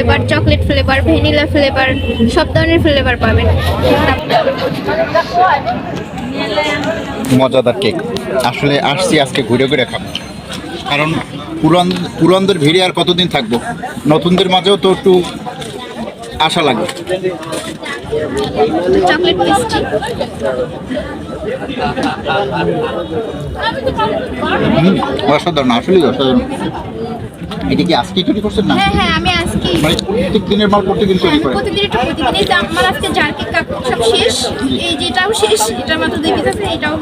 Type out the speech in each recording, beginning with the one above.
Flavour chocolate flavour vanilla flavour সব ধরনের flavour পাবেন। মজাদার কেক। আসলে আসছি আজকে ঘুরে ঘুরে খাব। কারণ পুরান পুরানদের ভিড়ে আর কতদিন থাকব? নতুনদের মাঝেও তো একটু আশা লাগে। চকলেট মিষ্টি। অসাধারণ আসলেই অসাধারণ। এটা কি আজকে তৈরি করছেন না? হ্যাঁ হ্যাঁ আমি আজকে মানে প্রত্যেক দিনের মাল প্রত্যেকদিন তৈরি করেন। প্রতিদিন একটু প্রতিদিন এই যে আমার আজকে জার কেক কাপ সব শেষ এই যেটাও শেষ এটার মাত্র দুই পিস আছে এটাও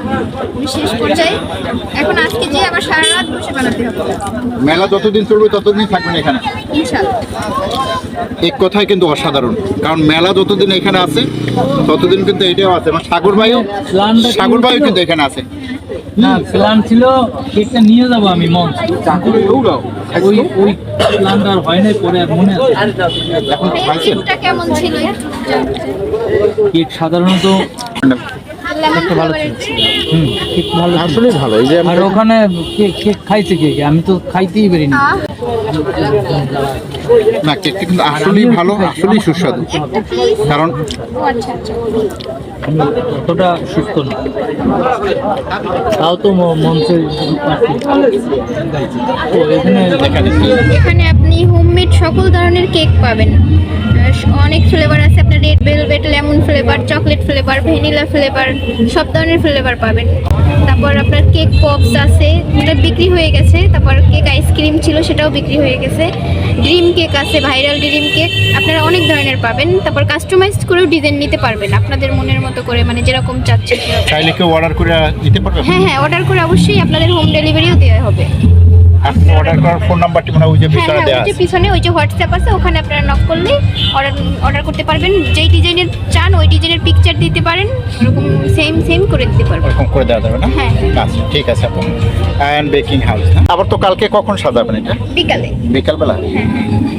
শেষ পর্যায়ে। এখন আজকে যে আবার সারা রাত বসে বানাতে হবে। মেলা যতদিন চলবে ততদিন থাকবেন এখানে। ইনশাল্লাহ এক কথাই কিন্তু অসাধারণ কারণ মেলা যতদিন এখানে আছে ততদিন কিন্তু এটাও আছে। মানে সাগর ভাইও সাগর ভাইও কিন্তু এখানে আছে। না প্ল্যান ছিল কেকটা নিয়ে যাব আমি মঞ্চ। ওই ওই প্ল্যানটা আর হয় নাই পরে আর মনে এখন খাইছেন? কেমন ছিল কেক সাধারণত ভালো হুম কেক ভালো। আসলে ভালো এই যে আর ওখানে কেক কেক খাইছে কে কে? আমি তো খাইতেই পারিনি। না কেকটা কিন্তু আসলেই ভালো আসলেই সুস্বাদু। কারণ আচ্ছা আচ্ছা। আমি অতটা সুস্থ না। তাও তো মঞ্চে এখানে এখানে আপনি হোমমেড সকল ধরনের কেক পাবেন। অনেক ফ্লেভার আছে। Flavour chocolate flavour vanilla flavour সব ধরনের ফ্লেভার পাবেন। তারপর আপনার কেক পপস আছে যেটা বিক্রি হয়ে গেছে তারপর কেক আইসক্রিম ছিল সেটাও বিক্রি হয়ে গেছে। ড্রিম কেক আছে ভাইরাল ড্রিম কেক আপনারা অনেক ধরনের পাবেন। তারপর কাস্টমাইজ করেও ডিজাইন নিতে পারবেন আপনাদের মনের মতো করে মানে যেরকম চাচ্ছেন চাইলে কেউ অর্ডার করে দিতে পারবে? হ্যাঁ হ্যাঁ অর্ডার করে অবশ্যই আপনাদের হোম ডেলিভারিও দেওয়া হবে। আপনি অর্ডার করার ফোন নাম্বারটি মানে ওই যে হ্যাঁ ভিতরে হ্যাঁ দেওয়া যে আছে। পিছনে ওই যে হোয়াটসঅ্যাপ আছে ওখানে আপনারা নক করলে অর্ডার অর্ডার করতে পারবেন। যেই ডিজাইনের ডিজাইনের পিকচার দিতে পারেন ওরকম সেম সেম করে দিতে পারব ওরকম করে দেওয়া যাবে না? হ্যাঁ। আচ্ছা ঠিক আছে আপু। অ্যান্ড বেকিং হাউস আবার তো কালকে কখন সাজাবেন এটা? বিকালে। বিকালবেলা? হ্যাঁ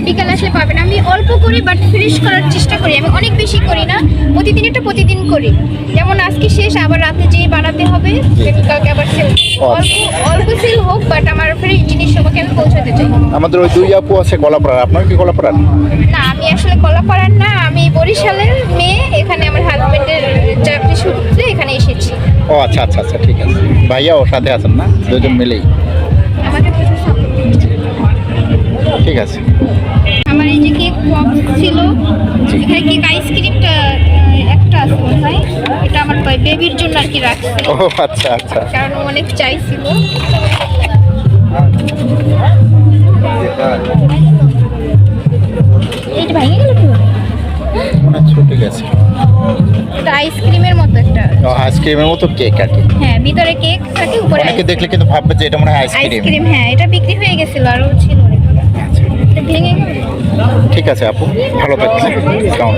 বিকালে আসলে পাবেন। আমি অল্প করে বাট ফিনিশ করার চেষ্টা করি। আমি অনেক বেশি করি না প্রতিদিন একটা প্রতিদিন করি। যেমন আজকে শেষ আবার রাতে যেয়ে বানাতে হবে then কালকে আবার সেল অল্প অল্প সেল হোক বাট আমার ফ্রেশ জিনিস সবাইকে আমি পৌঁছাতে চাই। আমাদের ওই দুই আপু আছে গলাপাড়ার আপনার কি গলাপাড়ার না আমি আসলে কলাপাড়ার না আমি বরিশালের মেয়ে এখানে আমার হাজবেন্ডের চাকরি সূত্রে এখানে এসেছি। ও আচ্ছা আচ্ছা আচ্ছা ঠিক আছে। ভাইয়া ওর সাথে আছেন না? দুজন মিলেই। ঠিক আছে। আমার এই যে কেক ছিল এখানে কেক আইসক্রিমটা একটা আছে মনে হয় এটা আমার বেবির জন্য আর কি রাখছে। ও আচ্ছা আচ্ছা। কারণ অনেক চাইছিল। এইটা ভেঙে গেল কি মনে ছুটে গেছে। এটা আইসক্রিমের মতো একটা। ও আইসক্রিমের মতো কেক আর কি। হ্যাঁ ভিতরে কেক থাকে উপরে অনেকে দেখলে কিন্তু ভাববে যে এটা মনে হয় আইসক্রিম। আইসক্রিম হ্যাঁ এটা বিক্রি হয়ে গেছিল আরও ছিল ভেঙে গেল। ঠিক আছে আপু ভালো থাকবেন। আলাইকুম।